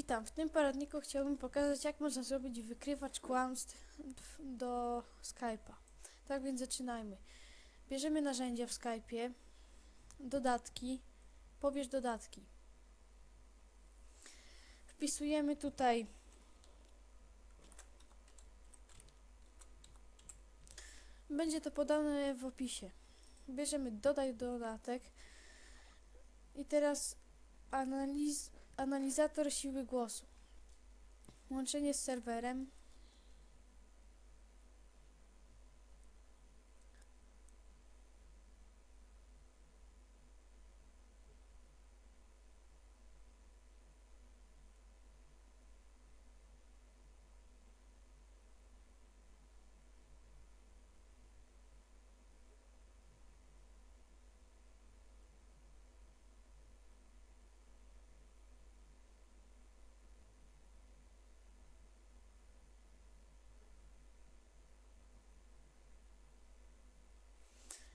Witam. W tym poradniku chciałbym pokazać, jak można zrobić wykrywacz kłamstw do Skype'a. Tak więc zaczynajmy. Bierzemy narzędzia w Skype'ie, dodatki, pobierz dodatki. Wpisujemy tutaj Będzie to podane w opisie. Bierzemy dodaj dodatek i teraz analiz Analizator siły głosu. Łączenie z serwerem.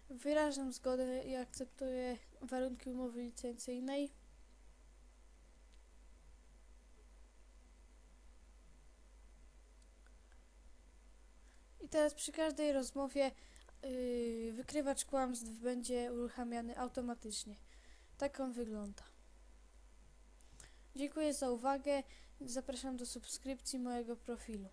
Wyrażam zgodę i akceptuję warunki umowy licencyjnej. I teraz przy każdej rozmowie yy, wykrywacz kłamstw będzie uruchamiany automatycznie. Tak on wygląda. Dziękuję za uwagę. Zapraszam do subskrypcji mojego profilu.